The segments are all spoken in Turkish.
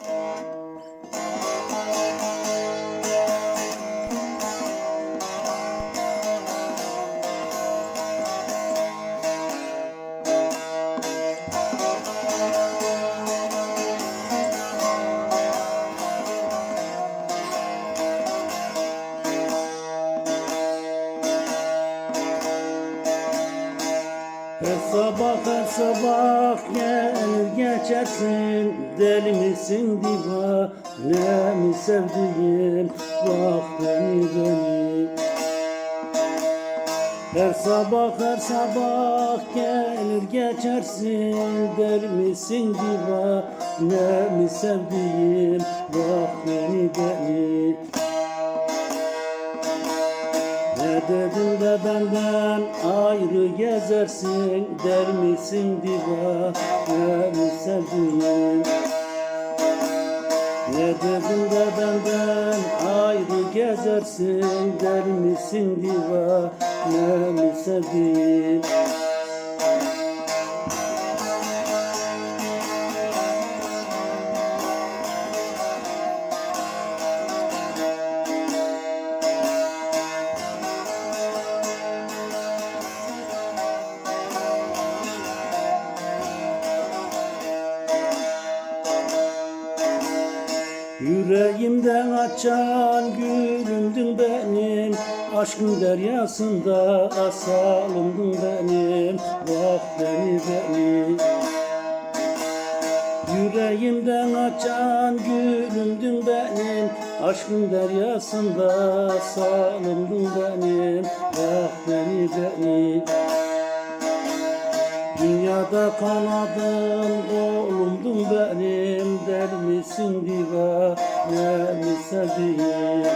Her geçersin Deli misin divane mi sevdiğim? Bak beni beni. Her sabah her sabah gelir geçersin. Deli misin divane mi sevdiğim? Bak beni beni. Ne dedim de benden ayrı gezersin Der misin divane sevdiğim Ne dedim de benden ayrı gezersin Der misin divane sevdiğim Yüreğimden açan gülümdün benim Aşkın deryasında asalımdın benim. Bak beni beni Yüreğimden açan gülümdün benim Aşkın deryasında salımdın benim. Bak beni beni Dünyada kanadım kolumdun benim Der misin divane mi sevdiğim?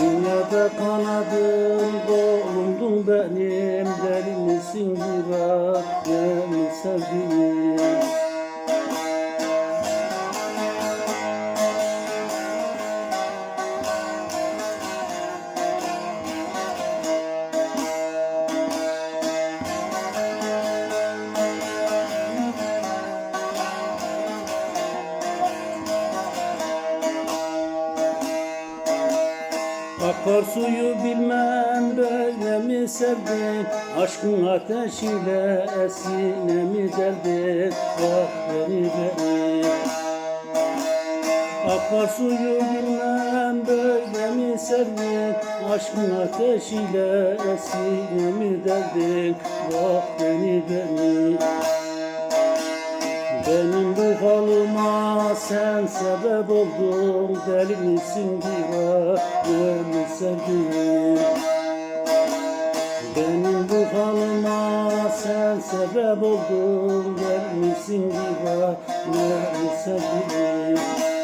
Dünyada kanadım kolumdun benim. Der misin divane mi sevdiğim Akar suyu bilmem böyle mi sevdin? Aşkın ateşiyle esine mi derdin Bak beni beni Akar suyu bilmem böyle mi sevdin? Aşkın ateşiyle esine mi derdin Bak beni beni benim bu halıma sen sebep oldun Deli misin divane mi sevdiğim Benim bu halıma sen sebep oldun Deli misin divane mi sevdiğim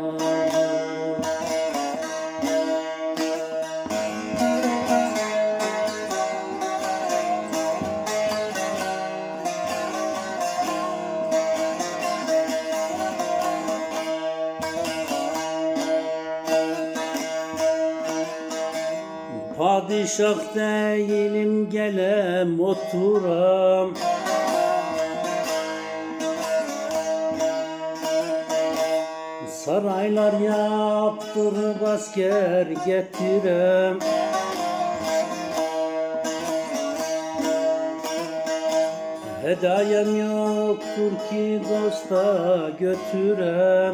Padişah değilim gelem oturam. Saraylar yaptırıp asker getirem. Hedayem yoktur ki dosta götürem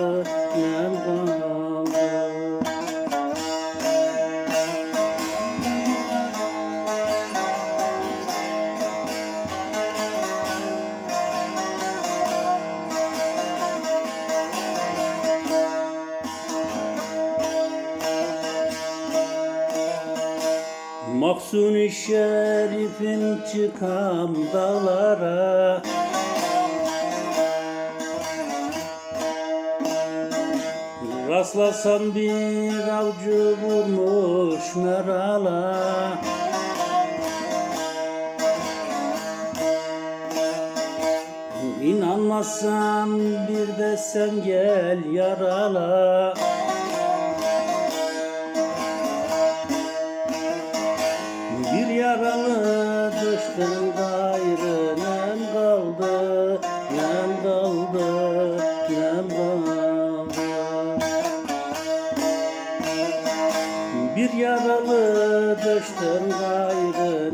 Maksuni Şerif'in çıkan dağlara. Rastlasam bir avcı vurmuş merala. İnanmazsan bir de sen gel yarala Bir yaralı düştün gayrı